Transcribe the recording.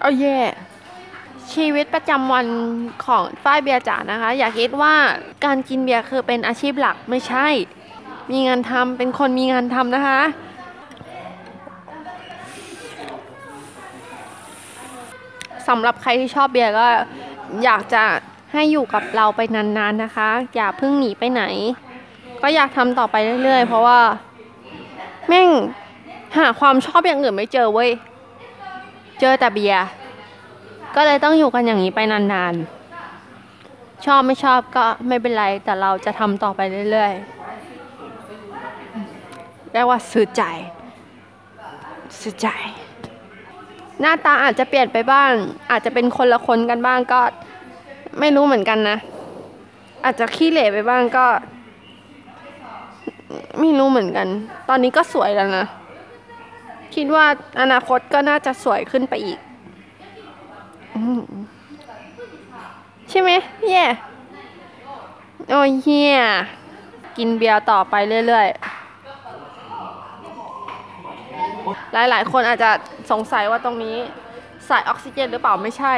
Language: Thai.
เอาแย่ชีวิตประจำวันของฝ้ายเบียร์จ๋านะคะ อย่าคิดว่าการกินเบียร์คือเป็นอาชีพหลักไม่ใช่ มีงานทำเป็นคนมีงานทำนะคะสำหรับใครที่ชอบเบียร์ก็อยากจะให้อยู่กับเราไปนานๆนะคะ อย่าเพิ่งหนีไปไหน ก็อยากทำต่อไปเรื่อยๆ เพราะว่าแม่งหาความชอบอย่างอื่นไม่เจอเว้ย เจอแต่เบียร์ ก็เลยต้องอยู่กันอย่างนี้ไปนานๆ ชอบไม่ชอบก็ไม่เป็นไร แต่เราจะทำต่อไปเรื่อยๆเรียกว่าซื้อใจซื้อใจ หน้าตาอาจจะเปลี่ยนไปบ้าง อาจจะเป็นคนละคนกันบ้างก็ไม่รู้เหมือนกันนะ อาจจะขี้เหร่ไปบ้างก็ ไม่รู้เหมือนกัน ตอนนี้ก็สวยแล้วนะ คิดว่าอนาคตก็น่าจะสวยขึ้นไปอีก ใช่ไหมเย่โอ้ยเฮียกินเบียร์ต่อไปเรื่อยๆ หลายๆ คนอาจจะสงสัยว่าตรงนี้ใส่ออกซิเจนหรือเปล่าไม่ใช่